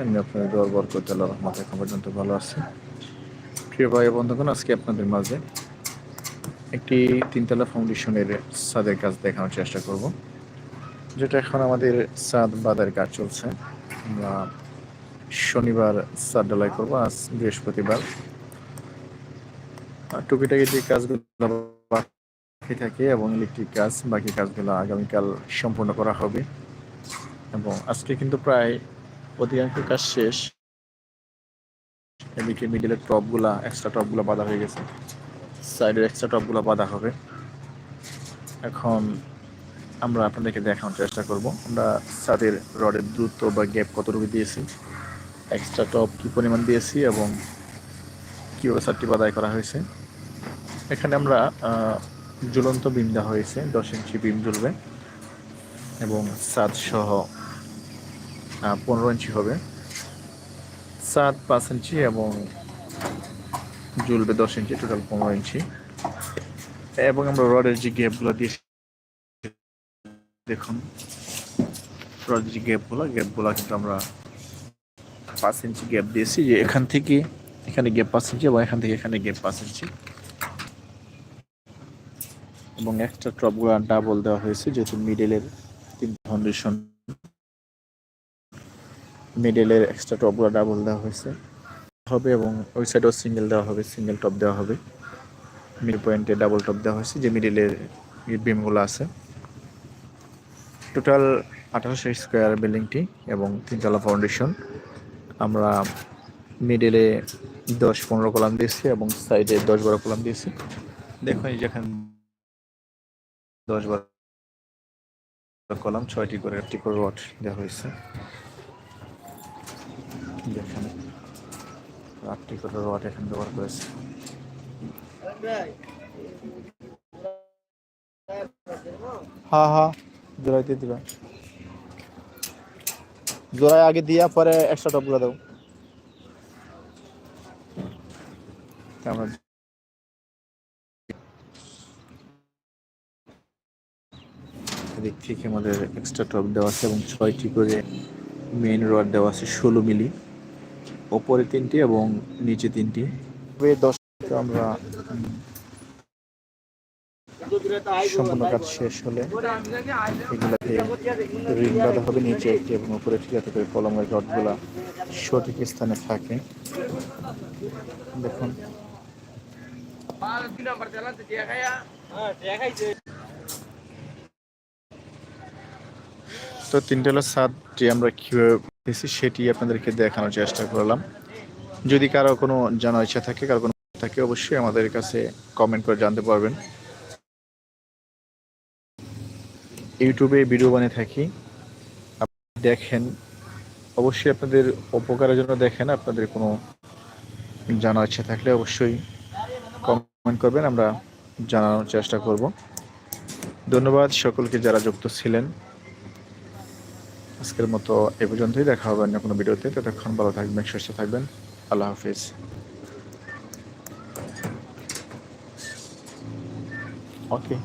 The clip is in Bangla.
আমি আপনাদের দোয়ার বরকত আল্লাহ রহমত এখন পর্যন্ত ভালো আছি। প্রিয় ভাই বন্ধুগণ, আজকে আপনাদের মাঝে একটি তিনতলা ফাউন্ডেশনের ছাদের কাজ দেখানোর চেষ্টা করব, যেটা এখন আমাদের ছাদ বাদের কাজ চলছে। আমরা শনিবার ছাদ ডালাই করব, আজ বৃহস্পতিবার। টুকিটাকি যে কাজগুলো বাকি থাকে এবং ইলেকট্রিক কাজ, বাকি কাজগুলো আগামীকাল সম্পূর্ণ করা হবে। এবং আজকে কিন্তু প্রায় অধিকাংশ কাজ শেষ। এদিকে মিডিলের টপগুলা এক্সট্রা টপগুলো বাঁধা হয়ে গেছে। সাইডের এক্সট্রা টপগুলো বাঁধা হবে। এখন আমরা আপনাদেরকে দেখানোর চেষ্টা করব। আমরা ছাদের রডের দ্রুত বা গ্যাপ কতটুকু দিয়েছি এক্সট্রা টপ কী পরিমাণ দিয়েছি এবং কীভাবে ছাদটি বাদাই করা হয়েছে। এখানে আমরা ঝুলন্ত বিম দেওয়া হয়েছে, দশ ইঞ্চি বিম ঝুলবে এবং ছাদ সহ পনেরো ইঞ্চি হবে। সাত, পাঁচ ইঞ্চি এবং জুলবে দশ ইঞ্চি টোটাল পনেরো ইঞ্চি। এবং আমরা রডের যে গ্যাপগুলো দিয়েছি দেখুন, রডের যে গ্যাপগুলো গ্যাপগুলো কিন্তু আমরা পাঁচ ইঞ্চি গ্যাপ দিয়েছি যে এখান থেকে এখানে গ্যাপ পাঁচ ইঞ্চি এবং এখান থেকে এখানে গ্যাপ পাঁচ ইঞ্চি। এবং এক্সট্রা টপগুলো ডাবল দেওয়া হয়েছে, যেহেতু মিডলের তিন ফাউন্ডেশন মিডলের এক্সট্রা টপগুলো ডাবল দেওয়া হয়েছে। হবে এবং ওই সাইডেও সিঙ্গেল দেওয়া হবে সিঙ্গেল টপ দেওয়া হবে। মিড পয়েন্টে ডাবল টপ দেওয়া হয়েছে, যে মিডলের বিমগুলো আছে। টোটাল আঠারোশো স্কোয়ার বিল্ডিংটি এবং তিনতলা ফাউন্ডেশন আমরা মিডলে দশ পনেরো কলাম দিয়েছি এবং সাইডে দশ বারো কলাম দিয়েছি। দেখুন যেখানে দশ বারো কলাম, ছয়টি করে একটি করে রড দেওয়া হয়েছে। দেখেন আটটি করে রড এখানে ব্যবহার করেছে? হ্যাঁ হ্যাঁ জোড়াই দিয়ে দিবা জোড়ায় আগে দিয়া পরে একশো টপগুলো দাও আমরা এদিক থেকে আমাদের এক্সট্রা টপ দেওয়া আছে এবং ছয়টি করে মেইন রড দেওয়া আছে ষোলো মিলি। ওপরে তিনটি এবং নিচে তিনটি। তবে দশ আমরা সম্পূর্ণ কাজ শেষ হলে এগুলাকে রিং বাঁধা হবে নিচে একটি এবং উপরে একটি যাতে করে কলমের রডগুলা সঠিক স্থানে থাকে। দেখুন। তো তিনতলা ছাদটি আমরা কীভাবে পেয়েছি সেটি আপনাদেরকে দেখানোর চেষ্টা করলাম। যদি কারও কোনো জানার ইচ্ছা থাকে, কারও কোনো থাকে, অবশ্যই আমাদের কাছে কমেন্ট করে জানতে পারবেন। ইউটিউবে ভিডিও বানিয়ে থাকি। দেখেন, অবশ্যই আপনাদের উপকারের জন্য দেখেন। আপনাদের কোনো জানার ইচ্ছা থাকলে অবশ্যই কমেন্ট করবেন, আমরা জানানোর চেষ্টা করব। ধন্যবাদ সকলকে যারা যুক্ত ছিলেন। আজকের মতো এ পর্যন্তই, দেখা হবে অন্য কোনো ভিডিওতে। ততক্ষণ ভালো থাকবেন, সুস্থ থাকবেন। আল্লাহ হাফিজ। ওকে